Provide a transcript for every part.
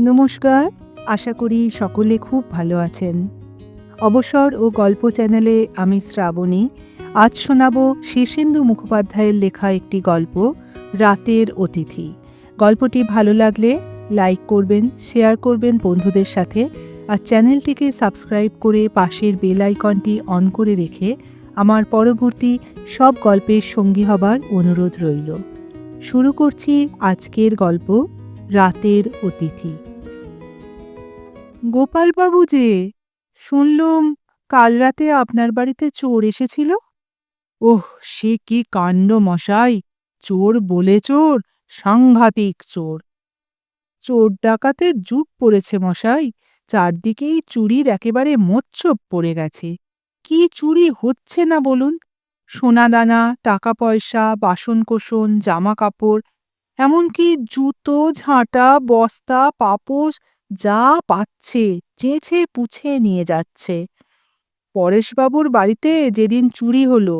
নমস্কার, আশা করি সকলে খুব ভালো আছেন। অবসর ও গল্প চ্যানেলে আমি শ্রাবণী। আজ শোনাব শীর্ষেন্দু মুখোপাধ্যায়ের লেখা একটি গল্প, রাতের অতিথি। গল্পটি ভালো লাগলে লাইক করবেন, শেয়ার করবেন বন্ধুদের সাথে আর চ্যানেলটিকে সাবস্ক্রাইব করে পাশের বেল আইকনটি অন করে রেখে আমার পরবর্তী সব গল্পের সঙ্গী হবার অনুরোধ রইল। শুরু করছি আজকের গল্প রাতের অতিথি। গোপালবাবু যে, শুনলুম কাল রাতে আপনার বাড়িতে চোর এসেছিল? ওহ, সে কি কাণ্ড মশাই! চোর বলে চোর, সাংঘাতিক চোর। চোর ডাকাতের যুগ পড়েছে মশাই, চারদিকেই চুরির একেবারে মোচ্ছব পড়ে গেছে। কি চুরি হচ্ছে না বলুন? সোনাদানা, টাকা পয়সা, বাসনকোসন জামা কাপড় এমনকি জুতো, ঝাঁটা, বস্তা, পাপোশ যা পাচ্ছে, চেঁচে পুছে নিয়ে যাচ্ছে। পরেশবাবুর বাড়িতে যেদিন চুরি হলো,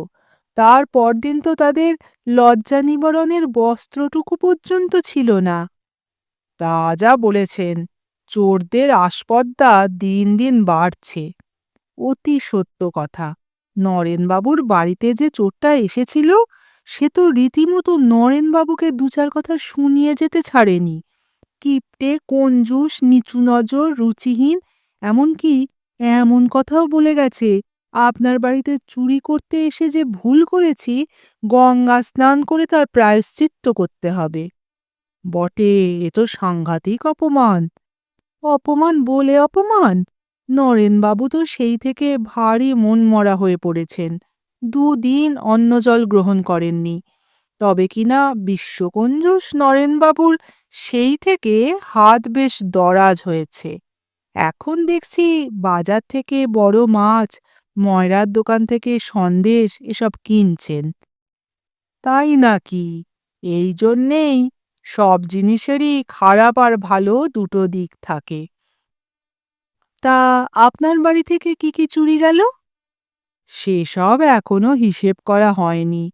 তার পরদিন তো তাদের লজ্জা নিবারণের বস্ত্রটুকু পর্যন্ত ছিল না। তা যা বলেছেন, চোরদের আসপদ্দা দিন দিন বাড়ছে। অতি সত্য কথা। নরেনবাবুর বাড়িতে যে চোরটা এসেছিল সে তো রীতিমতো নরেনবাবুকে দু চার কথা শুনিয়ে যেতে ছাড়েনি। কিপটে, কঞ্জুস, নিচু নজর, রুচিহীন, এমনকি এমন কথাও বলে গেছে, আপনার বাড়িতে চুরি করতে এসে যে ভুল করেছি, গঙ্গা স্নান করে তার প্রায়শ্চিত্ত করতে হবে। বটে, এ তো সাংঘাতিক অপমান। অপমান বলে অপমান? নরেনবাবু তো সেই থেকে ভারী মনমরা হয়ে পড়েছেন। দুদিন অন্ন জল গ্রহণ করেননি। তবে কিনা বিশ্বকঞ্জুস নরেনবাবুর সেই থেকে হাত বেশ দরাজ হয়েছে। এখন দেখছি বাজার থেকে বড় মাছ, ময়রার দোকান থেকে সন্দেশ এসব কিনছেন। তাই নাকি? এই জন্যেই সব জিনিসেরই খারাপ আর ভালো দুটো দিক থাকে। তা আপনার বাড়ি থেকে কি কি চুরি গেল? সেসব এখনও হিসেব করা হয়নি।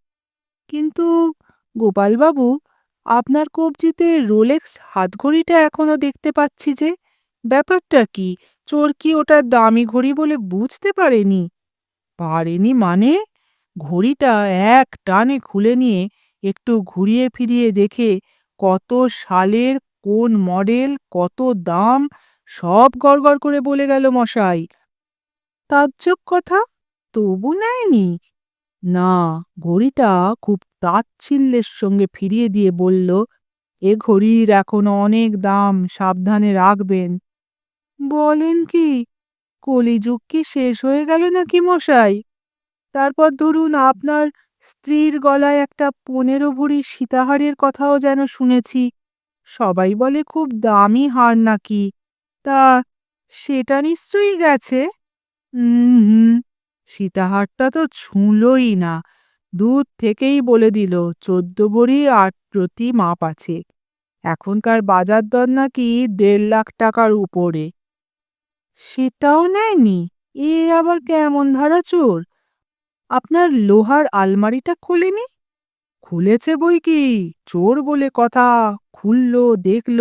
কিন্তু গোপালবাবু, আপনার কবজিতে রোলেক্স হাতঘড়িটা এখনও দেখতে পাচ্ছি যে, ব্যাপারটা কি? চোর কি ওটা দামি ঘড়ি বলে বুঝতে পারেনি? পারেনি মানে? ঘড়িটা এক টানে খুলে নিয়ে একটু ঘুরিয়ে ফিরিয়ে দেখে কত সালের, কোন মডেল, কত দাম, সব গড়গড় করে বলে গেল মশাই। তাজ্জব কথা? তবু নেয়নি। না, ঘড়িটা খুব তাচ্ছিল্যের সঙ্গে ফিরিয়ে দিয়ে বলল, এ ঘড়ির এখন অনেক দাম, সাবধানে রাখবেন। বলেন কি, কলিযুগ কি শেষ হয়ে গেল নাকি মশাই? তারপর ধরুন আপনার স্ত্রীর গলায় একটা পনেরো ভরি সীতাহারের কথাও যেন শুনেছি। সবাই বলে খুব দামি হার নাকি। তা সেটা নিশ্চয়ই গেছে? হুম হুম। সীতাহারটা তো ছুঁলই না। দূর থেকেই বলে দিল, চোদ্দ ভরি আট প্রতি মাপ আছে। এখনকার বাজার দর নাকি দেড় লাখ টাকার উপরে। সেটাও নেয়নি? এ আবার কেমন ধারা চোর আপনার লোহার আলমারিটা খোলেনি? খুলেছে বই কি? চোর বলে কথা, খুললো, দেখল।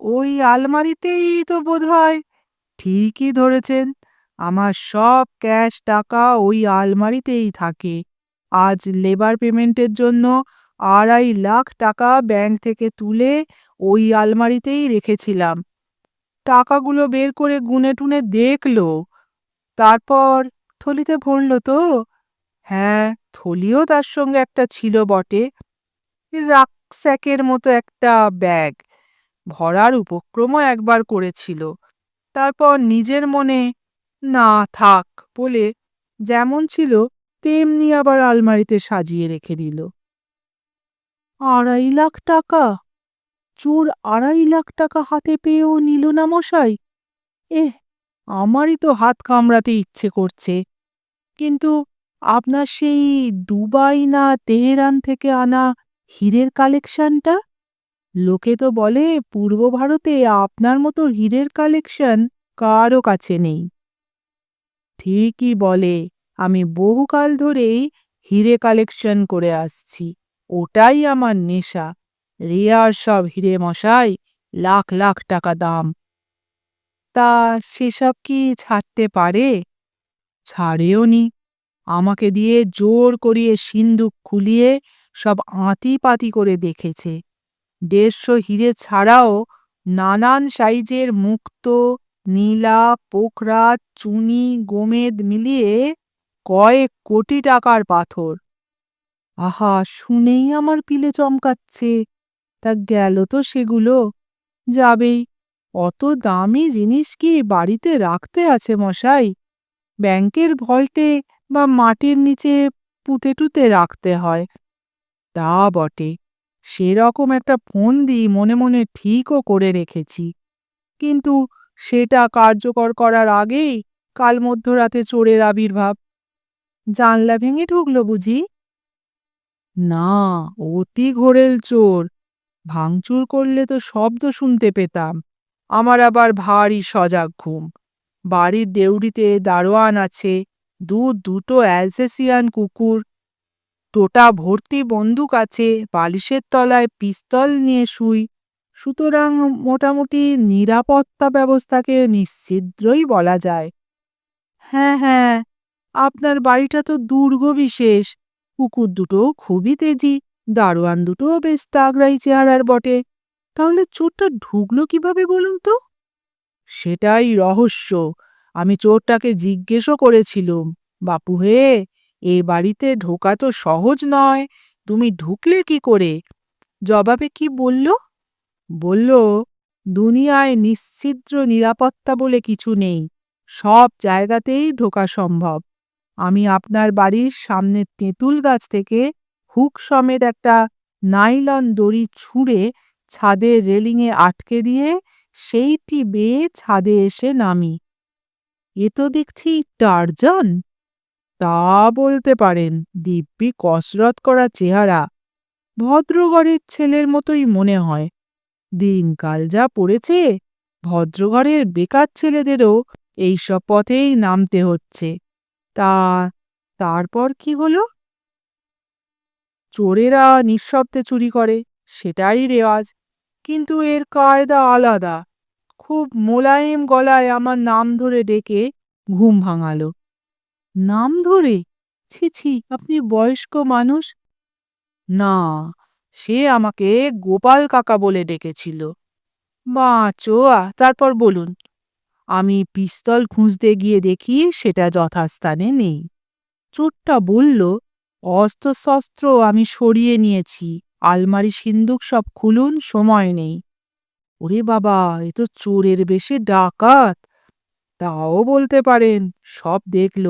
ওই আলমারিতেই তো বোধ হয় ঠিকই ধরেছেন। আমার সব ক্যাশ টাকা ওই আলমারিতেই থাকে। আজ লেবার পেমেন্টের জন্য আড়াই লাখ টাকা ব্যাংক থেকে তুলে ওই আলমারিতেই রেখেছিলাম। টাকাগুলো বের করে গুনে টুনে দেখল। তারপর থলিতে ভরল তো। হ্যাঁ থলিও তার সঙ্গে একটা ছিল বটে। রাকস্যাকের মতো একটা ব্যাগ। ভরার উপক্রমও একবার করেছিল। তারপর নিজের মনে না, থাক, বলে যেমন ছিল তেমনি আবার আলমারিতে সাজিয়ে রেখে দিল। আড়াই লাখ টাকা? চোর আড়াই লাখ টাকা হাতে পেয়েও নিল না মশাই? এহ, আমারই তো হাত কামড়াতে ইচ্ছে করছে। কিন্তু আপনার সেই দুবাই না তেহরান থেকে আনা হীরের কালেকশনটা? লোকে তো বলে পূর্ব ভারতে আপনার মতো হীরের কালেকশন কারও কাছে নেই। ঠিকই বলে। আমি বহুকাল ধরেই হিরে কালেকশন করে আসছি। ওটাই আমার নেশা। রেয়ার সব হিরে মশাই, লাখ লাখ টাকা দাম। তা সেসব কি ছাড়তে পারে? ছাড়েও নি। আমাকে দিয়ে জোর করিয়ে সিন্দুক খুলিয়ে সব আঁতিপাতি করে দেখেছে। দেড়শো হিরে ছাড়াও নানান সাইজের মুক্ত নীলা পোখরা চুনি, গোমেদ মিলিয়ে কয়েক কোটি টাকার পাথর। আহা, শুনেই আমার পিলে চমকাচ্ছে। তা গেল তো সেগুলো। যাবেই। অত দামি জিনিস কি বাড়িতে রাখতে আছে মশাই? ব্যাংকের ভল্টে বা মাটির নিচে পুঁতে টুতে রাখতে হয়। তা বটে। সেরকম একটা ফোন দিই, মনে মনে ঠিকও করে রেখেছি। কিন্তু সেটা কার্যকর করার আগেই কাল মধ্যরাতে চোরের আবির্ভাব। জানলা ভেঙে ঢুকলো বুঝি। না, অতি ঘোরেল চোর। ভাঙচুর করলে তো শব্দ শুনতে পেতাম। আমার আবার ভারী সজাগ ঘুম। বাড়ির দেউড়িতে দারোয়ান আছে, দু দুটো অ্যালসেসিয়ান কুকুর। টোটা ভর্তি বন্দুক আছে, বালিশের তলায় পিস্তল নিয়ে শুই। সুতরাং মোটামুটি নিরাপত্তা ব্যবস্থাকে নিশ্ছিদ্রই বলা যায়। হ্যাঁ হ্যাঁ আপনার বাড়িটা তো দুর্গ বিশেষ। কুকুর দুটো খুবই তেজি, দারোয়ান দুটোও বেশ তাগড়াই চেহারার বটে। তাহলে চোরটা ঢুকলো কীভাবে বলুন তো? সেটাই রহস্য। আমি চোরটাকে জিজ্ঞেসও করেছিলুম, বাপু হে, এ বাড়িতে ঢোকা তো সহজ নয়, তুমি ঢুকলে কি করে? জবাবে কি বলল? বলল, দুনিয়ায় নিশ্ছিদ্র নিরাপত্তা বলে কিছু নেই। সব জায়গাতেই ঢোকা সম্ভব। আমি আপনার বাড়ির সামনের তেঁতুল গাছ থেকে হুক সমেত একটা নাইলন দড়ি ছুঁড়ে ছাদের রেলিংয়ে আটকে দিয়ে সেইটি বেয়ে ছাদে এসে নামি। এ তো দেখছি টারজন। তা বলতে পারেন, দিব্যি কসরত করা চেহারা। ভদ্রঘরের ছেলের মতোই মনে হয়। দিনকাল যা পড়েছে, ভদ্রঘরের বেকার ছেলেদেরও এইসব পথেই নামতে হচ্ছে। তা তারপর কি হলো? চোরেরা নিঃশব্দে চুরি করে, সেটাই রেওয়াজ। কিন্তু এর কায়দা আলাদা। খুব মোলায়েম গলায় আমার নাম ধরে ডেকে ঘুম ভাঙালো। নাম ধরে? ছি ছি, আপনি বয়স্ক মানুষ? না সে আমাকে গোপাল কাকা বলে ডেকেছিল। বাঁচো আ, তারপর বলুন। আমি পিস্তল খুঁজতে গিয়ে দেখি সেটা যথাস্থানে নেই। চোরটা বলল অস্ত্রশস্ত্র আমি সরিয়ে নিয়েছি আলমারি সিন্দুক সব খুলুন সময় নেই। ওরে বাবা এ তো চোরের বেশে ডাকাত। তাও বলতে পারেন সব দেখল।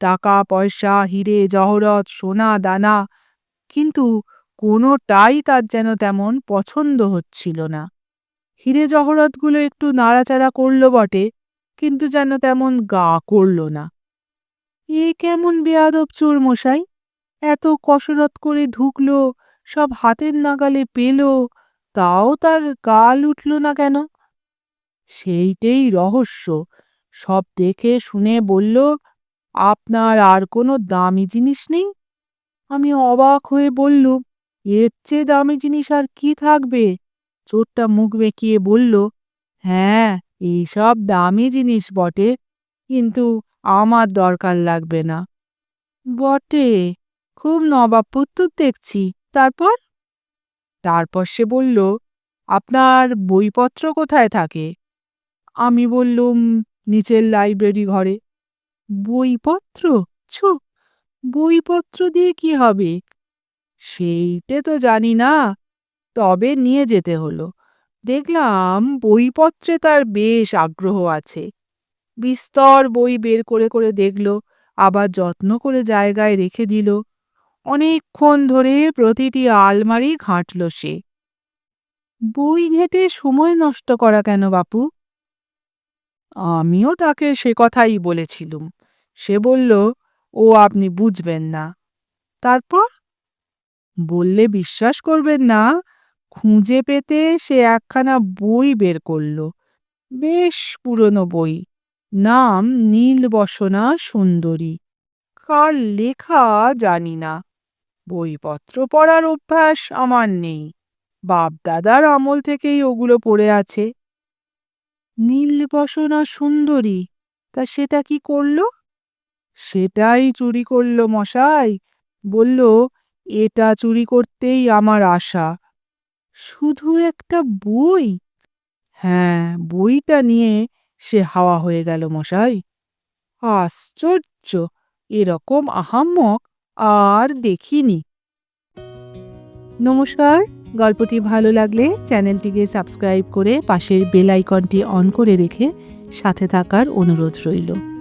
টাকা পয়সা হিরে জহরত সোনা দানা। কিন্তু কোনোটাই তার যেন তেমন পছন্দ হচ্ছিল না। হিরে জহরতগুলো একটু নাড়াচাড়া করল বটে, কিন্তু যেন তেমন গা করল না। এ কেমন বেয়াদব চোর মশাই এত কসরত করে ঢুকল, সব হাতের নাগালে পেল, তাও তার গাল উঠল না কেন? সেইটেই রহস্য। সব দেখে শুনে বলল, আপনার আর কোনো দামি জিনিস নেই? আমি অবাক হয়ে বললুম এর চেয়ে দামি জিনিস আর কি থাকবে? চোরটা মুখ বেঁকিয়ে বলল হ্যাঁ এইসব দামি জিনিস বটে, কিন্তু আমার দরকার লাগবে না। বটে? খুব নবাব পুত্তুর দেখছি, তারপর? তারপর সে বলল, আপনার বইপত্র কোথায় থাকে? আমি বললুম, নিচের লাইব্রেরি ঘরে। বইপত্র? ছু, বইপত্র দিয়ে কি হবে? সেইটে তো জানি না। তবে নিয়ে যেতে হলো। দেখলাম বইপত্রে তার বেশ আগ্রহ আছে। বিস্তর বই বের করে করে দেখল, আবার যত্ন করে জায়গায় রেখে দিল। অনেকক্ষণ ধরে প্রতিটি আলমারি ঘাঁটল সে। বই ঘেঁটে সময় নষ্ট করা কেন বাপু? আমিও তাকে সে কথাই বলেছিলুম। সে বলল, ও আপনি বুঝবেন না। তারপর? বললে বিশ্বাস করবেন না, খুঁজে পেতে সে একখানা বই বের করল। বেশ পুরনো বই। নাম নীলবসনা সুন্দরী। কার লেখা জানি না। বইপত্র পড়ার অভ্যাস আমার নেই। বাপদাদার আমল থেকেই ওগুলো পড়ে আছে। নীলবসনা সুন্দরী, তা সেটা কি করল? সেটাই চুরি করল মশাই। বলল এটা চুরি করতেই আমার আশা। শুধু একটা বই? হ্যাঁ বইটা নিয়ে সে হাওয়া হয়ে গেল মশাই। আশ্চর্য! এরকম আহাম্মক আর দেখিনি। নমস্কার, গল্পটি ভালো লাগলে চ্যানেলটিকে সাবস্ক্রাইব করে পাশের বেল আইকনটি অন করে রেখে সাথে থাকার অনুরোধ রইল।